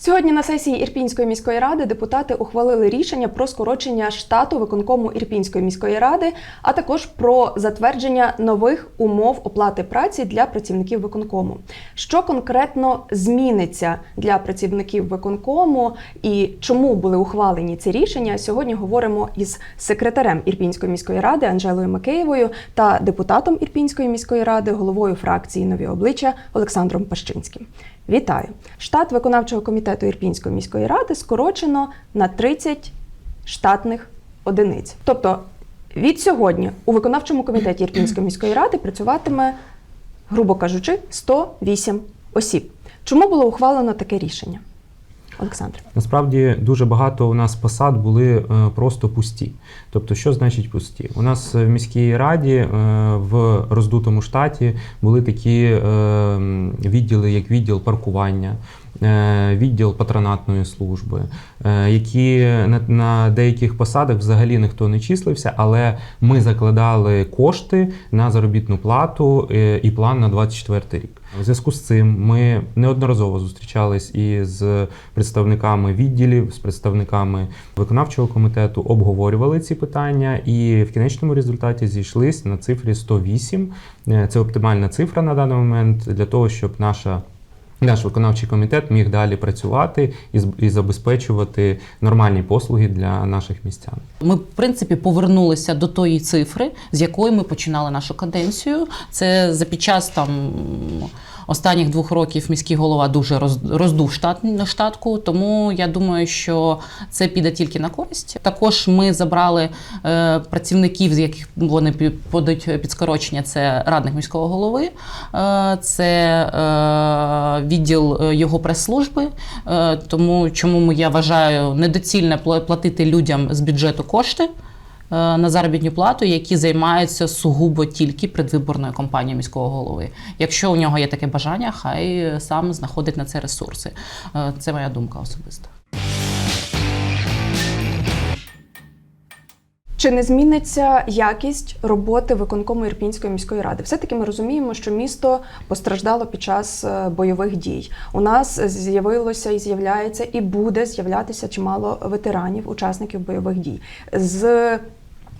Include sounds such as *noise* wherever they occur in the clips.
Сьогодні на сесії Ірпінської міської ради депутати ухвалили рішення про скорочення штату виконкому Ірпінської міської ради, а також про затвердження нових умов оплати праці для працівників виконкому. Що конкретно зміниться для працівників виконкому і чому були ухвалені ці рішення? Сьогодні говоримо із секретарем Ірпінської міської ради Анжелою Макеєвою та депутатом Ірпінської міської ради, головою фракції Нові обличчя Олександром Пащинським. Вітаю! Штат виконавчого комітету Ірпінської міської ради скорочено на 30 штатних одиниць. Тобто від сьогодні у виконавчому комітеті Ірпінської міської ради працюватиме, грубо кажучи, 108 осіб. Чому було ухвалено таке рішення? Олександр. Насправді дуже багато у нас посад були е, просто пусті. Тобто, що значить пусті? У нас в міській раді е, в роздутому штаті були такі е, відділи, як відділ паркування. Е, Відділ патронатної служби, е, які на, деяких посадах взагалі ніхто не числився, але ми закладали кошти на заробітну плату е, і план на 24 рік. У зв'язку з цим ми неодноразово зустрічались із представниками відділів, з представниками виконавчого комітету, обговорювали ці питання, і в кінечному результаті зійшлись на цифрі 108. Е, Це оптимальна цифра на даний момент для того, щоб наша наш виконавчий комітет міг далі працювати і, і забезпечувати нормальні послуги для наших містян. Ми, в принципі, повернулися до тої цифри, з якої ми починали нашу каденцію. Це за під час там. Останніх двох років міський голова дуже роз- роздув штат, штатку, тому я думаю, що це піде тільки на користь. Також ми забрали е, працівників, з яких вони подають під скорочення. Це радник міського голови, е, це е, відділ е, його прес-служби. Е, тому чому я вважаю недоцільно пла- платити людям з бюджету кошти. Е, На заробітну плату, які займаються сугубо тільки предвиборною кампанією міського голови. Якщо у нього є таке бажання, хай сам знаходить на це ресурси. Е, Це моя думка особиста. Чи не зміниться якість роботи виконкому Ірпінської міської ради? Все-таки ми розуміємо, що місто постраждало під час е, бойових дій. У нас з'явилося і з'являється, і буде з'являтися чимало ветеранів, учасників бойових дій. З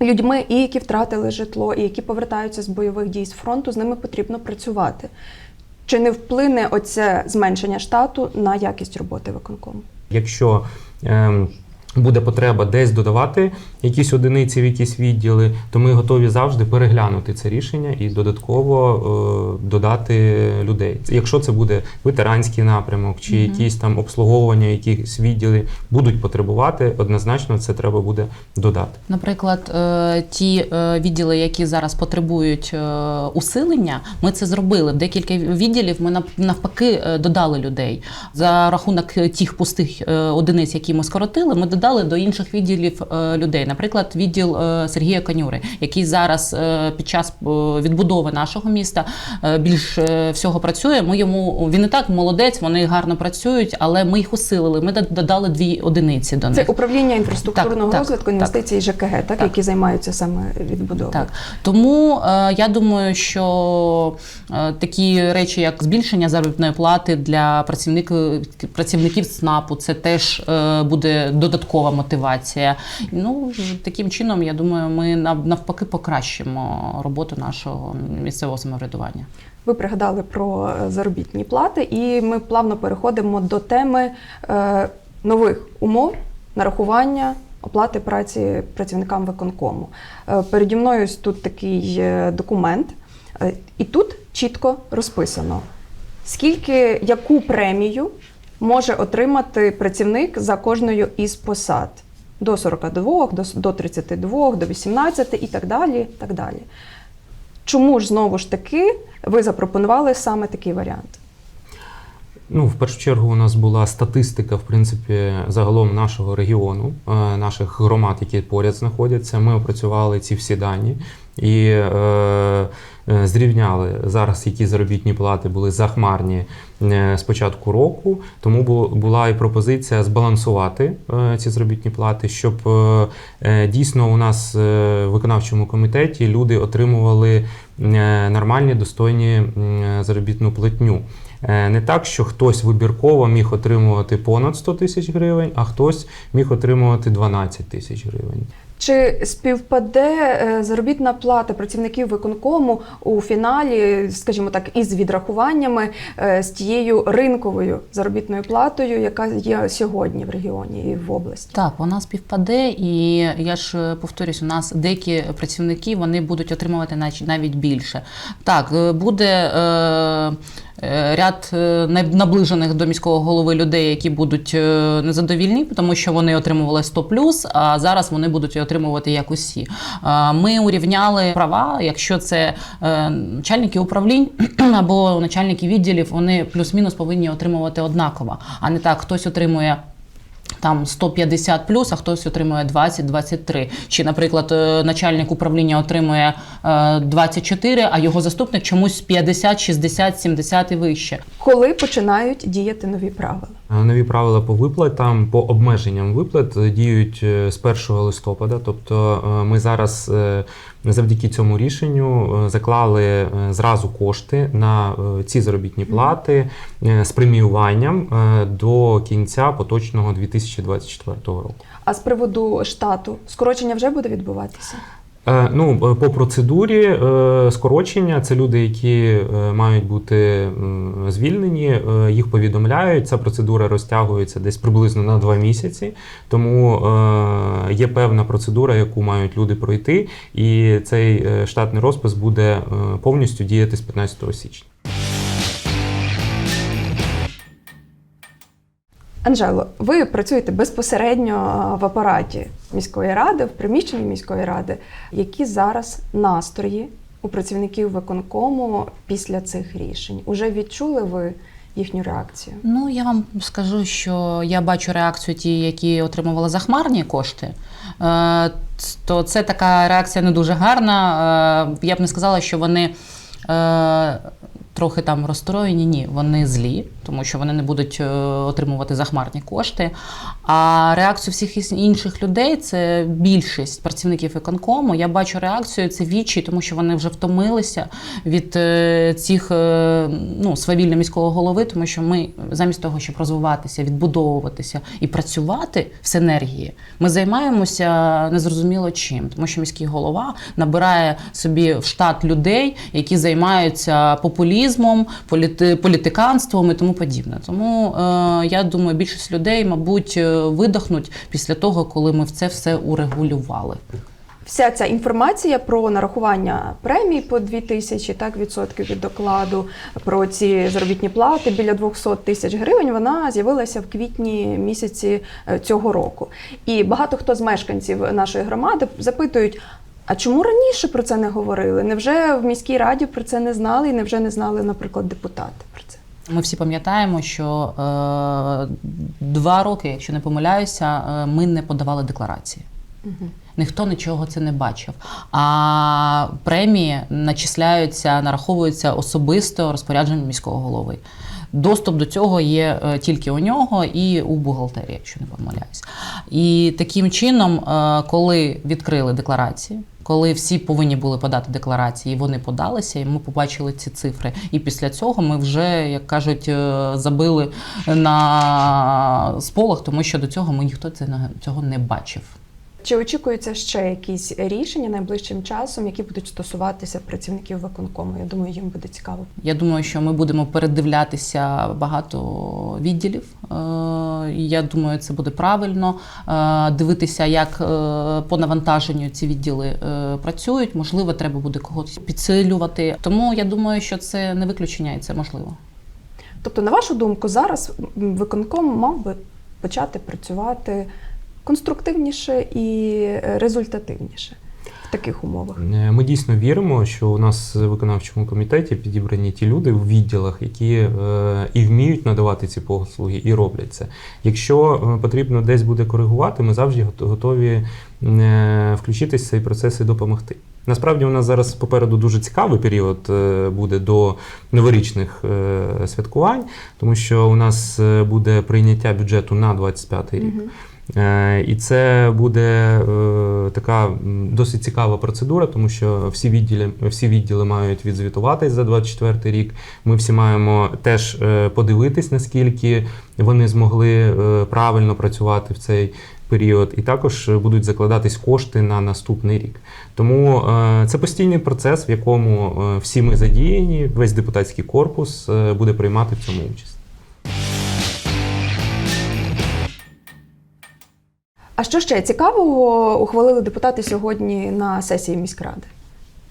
людьми, і які втратили житло, і які повертаються з бойових дій з фронту, з ними потрібно працювати. Чи не вплине оце зменшення штату на якість роботи виконкому? Якщо ем, буде потреба десь додавати якісь одиниці в якісь відділи, то ми готові завжди переглянути це рішення і додатково е, додати людей. Якщо це буде ветеранський напрямок чи якісь там обслуговування, якісь відділи будуть потребувати, однозначно це треба буде додати. Наприклад, е, ті е, відділи, які зараз потребують е, усилення, ми це зробили. В декілька відділів ми нав- навпаки додали людей за рахунок тих пустих одиниць, які ми скоротили. Ми додали до інших відділів е, людей. Наприклад, відділ е, Сергія Канюри, який зараз е, під час відбудови нашого міста більш всього працює. Ми йому він і так молодець, вони гарно працюють, але ми їх усилили. Ми додали дві одиниці до них. Це управління інфраструктурного Так, розвитку, так. інвестицій ЖКГ, так, Так. які займаються саме відбудовою. Так тому я думаю, що такі речі, як збільшення заробітної плати для працівників працівників СНАПу, це теж буде додаткова мотивація. Ну таким чином, я думаю, ми навпаки покращимо роботу нашого місцевого самоврядування. Ви пригадали про е, заробітні плати, і ми плавно переходимо до теми е, нових умов нарахування оплати праці працівникам виконкому. Е, переді мною ось тут такий документ, і тут чітко розписано, скільки яку премію може отримати працівник за кожною із посад. До 42, до, с- до 32, до 18 і так далі. Так далі. Чому ж знову ж таки ви запропонували саме такий варіант? Ну, в першу чергу, у нас була статистика, в принципі, загалом нашого регіону, е, наших громад, які поряд знаходяться. Ми опрацювали ці всі дані і е, е, зрівняли зараз, які заробітні плати були захмарні е, з початку року. Тому бу- була і пропозиція збалансувати е, ці заробітні плати, щоб дійсно у нас в виконавчому комітеті люди отримували нормальні достойні заробітну платню. Не так, що хтось вибірково міг отримувати понад 100 тисяч гривень, а хтось міг отримувати 12 тисяч гривень. Чи співпаде е, заробітна плата працівників виконкому у фіналі, скажімо так, із відрахуваннями е, з тією ринковою заробітною платою, яка є сьогодні в регіоні і в області? Так, вона співпаде, і я ж е, повторюсь, у нас деякі працівники вони будуть отримувати навіть більше. Так, буде е, ряд е, наближених до міського голови людей, які будуть е, незадовільні, тому що вони отримували 100 а зараз вони будуть отримувати як усі. Е, Ми урівняли права, якщо це е, начальники управлінь *clears throat* або начальники відділів, вони плюс-мінус повинні отримувати однаково, а не так, хтось отримує там 150 плюс, а хтось отримує 20-23. Чи, наприклад, е, начальник управління отримує е, 24, а його заступник чомусь 50, 60, 70 і вище. Коли починають діяти нові правила? Е, Нові правила по виплатам, по обмеженням виплат діють е, з 1 листопада. Тобто е, ми зараз завдяки цьому рішенню заклали зразу кошти на ці заробітні плати з преміюванням до кінця поточного 2024 року. А з приводу штату скорочення вже буде відбуватися? Е, Ну, е, по процедурі е, скорочення це люди, які мають бути звільнені, їх повідомляють. Ця процедура розтягується десь приблизно на два місяці. Тому є певна процедура, яку мають люди пройти, і цей штатний розпис буде повністю діяти з 15 січня. Анжело, ви працюєте безпосередньо в апараті міської ради, в приміщенні міської ради. Які зараз настрої у працівників виконкому після цих рішень? Уже відчули ви їхню реакцію? Ну, я вам скажу, що я бачу реакцію ті, які отримували захмарні кошти. Е, То це така реакція не дуже гарна. Е, Я б не сказала, що вони. Трохи там розстроєні, ні, вони злі, тому що вони не будуть е, отримувати захмарні кошти. А реакцію всіх інших людей це більшість працівників виконкому. Я бачу реакцію це вічі, тому що вони вже втомилися від е, цих е, ну, свавілля міського голови, тому що ми замість того, щоб розвиватися, відбудовуватися і працювати в синергії, ми займаємося незрозуміло чим, тому що міський голова набирає собі в штат людей, які займаються популізмом, політи, політиканством і тому подібне. Тому е, я думаю, більшість людей, мабуть, е, видохнуть після того, коли ми це все урегулювали. Вся ця інформація про нарахування премій по 2 тисячі, так, відсотків від докладу, про ці заробітні плати біля 200 тисяч гривень, вона з'явилася в квітні місяці е, цього року. І багато хто з мешканців нашої громади запитують. А чому раніше про це не говорили? Невже в міській раді про це не знали, і невже не знали, наприклад, депутати про це? Ми всі пам'ятаємо, що е, два роки, якщо не помиляюся, е, ми не подавали декларації. Ніхто нічого це не бачив. А премії начисляються, нараховуються особисто розпорядженням міського голови. Доступ до цього є е, тільки у нього і у бухгалтерії, якщо не помиляюсь. І таким чином, е, коли відкрили декларації, коли всі повинні були подати декларації, вони подалися, і ми побачили ці цифри. І після цього ми вже, як кажуть, е, забили на сполох, тому що до цього ми ніхто цього не бачив. Чи очікуються ще якісь рішення найближчим часом, які будуть стосуватися працівників виконкому? Я думаю, їм буде цікаво. Я думаю, що ми будемо передивлятися багато відділів. І Я думаю, це буде правильно. Е, Дивитися, як е, по навантаженню ці відділи е, працюють. Можливо, треба буде когось підсилювати. Тому я думаю, що це не виключення і це можливо. Тобто, на вашу думку, зараз виконком мав би почати працювати конструктивніше і результативніше в таких умовах. Е, Ми дійсно віримо, що у нас в виконавчому комітеті підібрані ті люди в відділах, які е, і вміють надавати ці послуги, і роблять це. Якщо е, потрібно десь буде коригувати, ми завжди готові включитися в цей процес і допомогти. Насправді у нас зараз попереду дуже цікавий період буде до новорічних святкувань, тому що у нас буде прийняття бюджету на 25 рік. Е, І це буде е, така досить цікава процедура, тому що всі відділи, всі відділи мають відзвітуватись за 24 рік. Ми всі маємо теж е, подивитись, наскільки вони змогли правильно працювати в цей період, і також будуть закладатись кошти на наступний рік. Тому це постійний процес, в якому всі ми задіяні, весь депутатський корпус буде приймати в цьому участь. А що ще цікавого ухвалили депутати сьогодні на сесії міськради?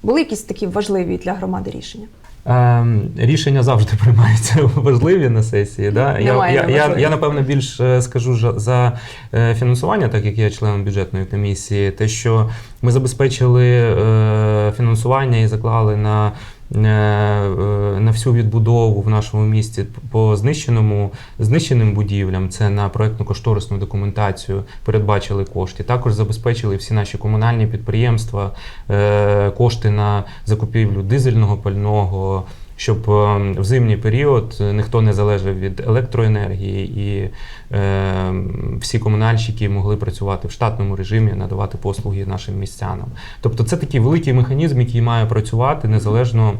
Були якісь такі важливі для громади рішення? Ем, Рішення завжди приймаються *laughs* важливі на сесії. Да? Я, я, я, я, напевно, більш е, скажу за е, фінансування, так як я член бюджетної комісії, те, що ми забезпечили е, фінансування і заклали на, на всю відбудову в нашому місті по знищеному, знищеним будівлям, це на проектно-кошторисну документацію передбачили кошти. Також забезпечили всі наші комунальні підприємства е, кошти на закупівлю дизельного пального, щоб е, в зимній період ніхто не залежав від електроенергії і е, всі комунальщики могли працювати в штатному режимі, надавати послуги нашим містянам. Тобто це такий великий механізм, який має працювати незалежно.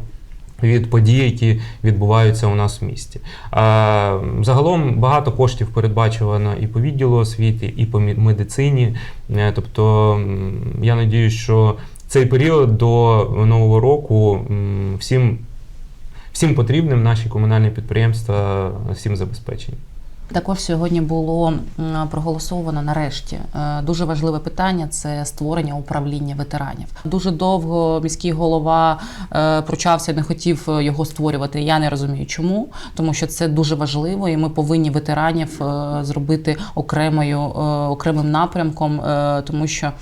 Від подій, які відбуваються у нас в місті. Загалом багато коштів передбачено і по відділу освіти, і по медицині. Е, Тобто, я надію, що цей період до нового року всім, всім потрібним наші комунальні підприємства всім забезпечені. Також сьогодні було проголосовано нарешті е, дуже важливе питання це створення управління ветеранів. Дуже довго міський голова е, пручався, не хотів е, його створювати. Я не розумію, чому, тому що це дуже важливо, і ми повинні ветеранів зробити окремою окремим напрямком, тому що.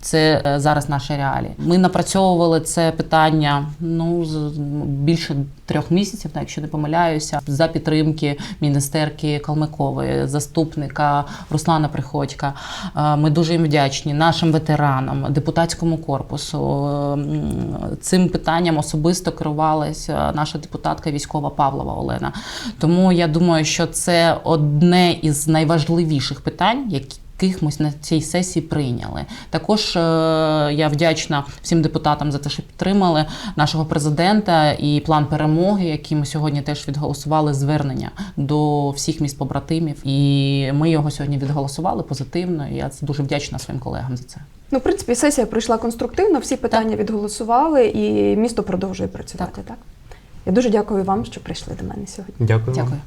Це е, зараз наші реалії. Ми напрацьовували це питання ну більше трьох місяців, якщо не помиляюся, за підтримки міністерки Калмикової, заступника Руслана Приходька. Е, Ми дуже їм вдячні нашим ветеранам, депутатському корпусу. Е, Цим питанням особисто керувалася наша депутатка військова Павлова Олена. Тому я думаю, що це одне із найважливіших питань, які яких ми на цій сесії прийняли. Також е, я вдячна всім депутатам за те, що підтримали нашого президента і план перемоги, який ми сьогодні теж відголосували звернення до всіх міст побратимів. І ми його сьогодні відголосували позитивно. І я дуже вдячна своїм колегам за це. Ну, в принципі, сесія пройшла конструктивно, всі питання відголосували, і місто продовжує працювати. Так. Я дуже дякую вам, що прийшли до мене сьогодні. Дякую. вам. Дякую.